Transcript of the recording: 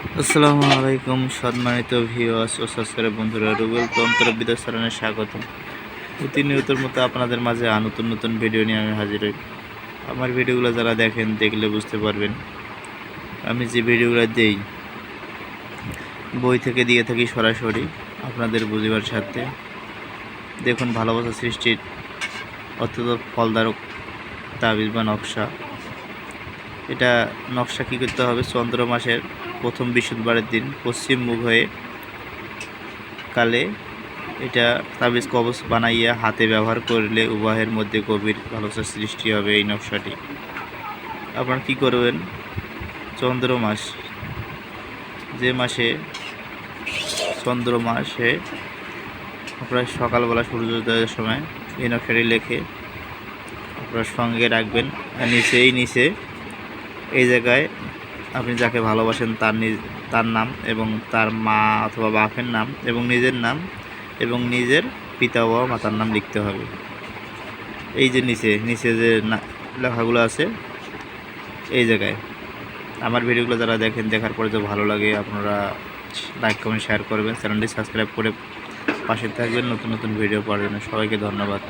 আসসালামু আলাইকুম, সম্মানিত ভিওয়াস ও সাবস্ক্রাইব বন্ধুরা, রুবেল তন্ত্র বিদ্যাসারণে স্বাগত প্রতিনিয়তর মতো আপনাদের মাঝে নতুন নতুন ভিডিও নিয়ে আমি হাজির হই। আমার ভিডিওগুলো যারা দেখেন, দেখলে বুঝতে পারবেন। আমি যে ভিডিওগুলো দেই, বই থেকে দিয়ে থাকি সরাসরি, আপনাদের বুঝিবার সাথে দেখুন, ভালোবাসা সৃষ্টির অত্যন্ত ফলদারক তাবিজ বা নকশা। এটা নকশা কী করতে হবে? চন্দ্র মাসের প্রথম বৃহস্পতিবারের দিন পশ্চিম মুখ হয়ে কালে এটা তাবিজ কবচ বানাইয়া হাতে ব্যবহার করলে উভয়ের মধ্যে গভীর ভালোবাসার সৃষ্টি হবে এই নকশাটি। আপনারা কী করবেন? চন্দ্র মাস, যে মাসে চন্দ্র মাসে আপনার সকালবেলা সূর্যোদয়ের সময় এই নকশাটি লেখে আপনার সঙ্গে রাখবেন। আর নিচেই নিচে এই জায়গায় আপনি যাকে ভালোবাসেন তার নিজ তার নাম এবং তার মা অথবা বাপের নাম এবং নিজের নাম এবং নিজের পিতা বা মাতার নাম লিখতে হবে। এই যে নিচে নিচে যে লেখাগুলো আছে, এই জায়গায়। আমার ভিডিওগুলো যারা দেখেন, দেখার পরে যদি ভালো লাগে, আপনারা লাইক কমেন্ট শেয়ার করবেন। চ্যানেলটি সাবস্ক্রাইব করে পাশে থাকবেন। নতুন নতুন ভিডিও পাওয়ার জন্য সবাইকে ধন্যবাদ।